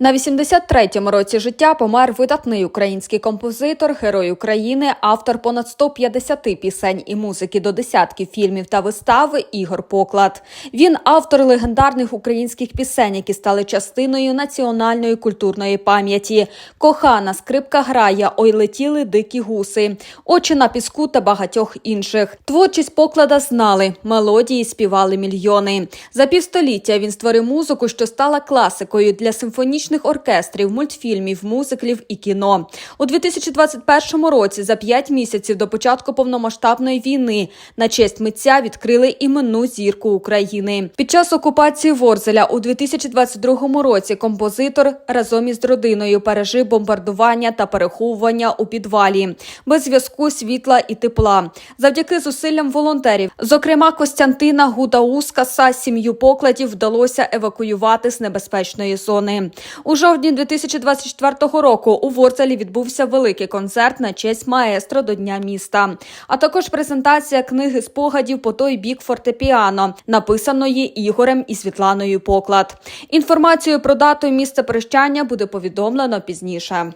На 83-му році життя помер видатний український композитор, герой України, автор понад 150 пісень і музики до десятків фільмів та вистав Ігор Поклад. Він автор легендарних українських пісень, які стали частиною національної культурної пам'яті. Кохана скрипка грає, ой летіли дикі гуси, очі на піску та багатьох інших. Творчість поклада знали, мелодії співали мільйони. За півстоліття він створив музику, що стала класикою для симфонічних оркестрів, мультфільмів, мюзиклів і кіно. У 2021 році, за п'ять місяців до початку повномасштабної війни, на честь митця відкрили іменну зірку України. Під час окупації Ворзеля у 2022 році композитор разом із родиною пережив бомбардування та переховування у підвалі без зв'язку світла і тепла. Завдяки зусиллям волонтерів, зокрема Костянтина Гудаускаса, сім'ю покладів вдалося евакуювати з небезпечної зони. У жовтні 2024 року у Ворцелі відбувся великий концерт на честь маестро до Дня міста, а також презентація книги спогадів по той бік фортепіано, написаної Ігорем і Світланою Поклад. Інформацію про дату і місце прощання буде повідомлено пізніше.